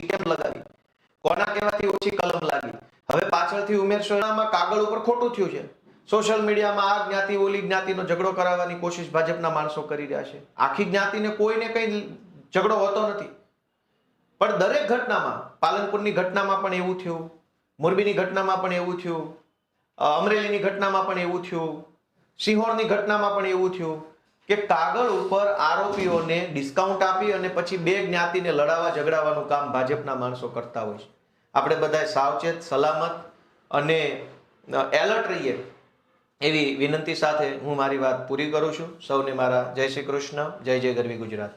ટીકી કેમ લગાવી. કોના કહેવાથી ઓછી કલમ લાગી. હવે પાછળથી ઉમેરશો એનામાં કાગળ ઉપર ખોટું થયું છે. સોશિયલ મીડિયામાં આ જ્ઞાતિ ઓલી જ્ઞાતિનો ઝઘડો કરાવવાની કોશિશ ભાજપના માણસો કરી રહ્યા છે. આખી જ્ઞાતિને કોઈને કઈ ઝઘડો હોતો નથી. પણ દરેક ઘટનામાં, પાલનપુરની ઘટનામાં પણ એવું થયું, મોરબીની ઘટનામાં પણ એવું થયું અમરેલીની ઘટનામાં પણ એવું થયું, સિંહોરની ઘટનામાં પણ એવું થયું. કે કાગળ ઉપર આરોપીઓને ડિસ્કાઉન્ટ આપી અને પછી બે જ્ઞાતિને લડાવવા ઝઘડાવવાનું કામ ભાજપના માણસો કરતા હોય છે. આપણે બધા સાવચેત, સલામત અને એલર્ટ રહીએ એવી વિનંતી સાથે હું મારી વાત પૂરી કરું છું. સૌને મારા જય શ્રી કૃષ્ણ, જય જય ગરવી ગુજરાત.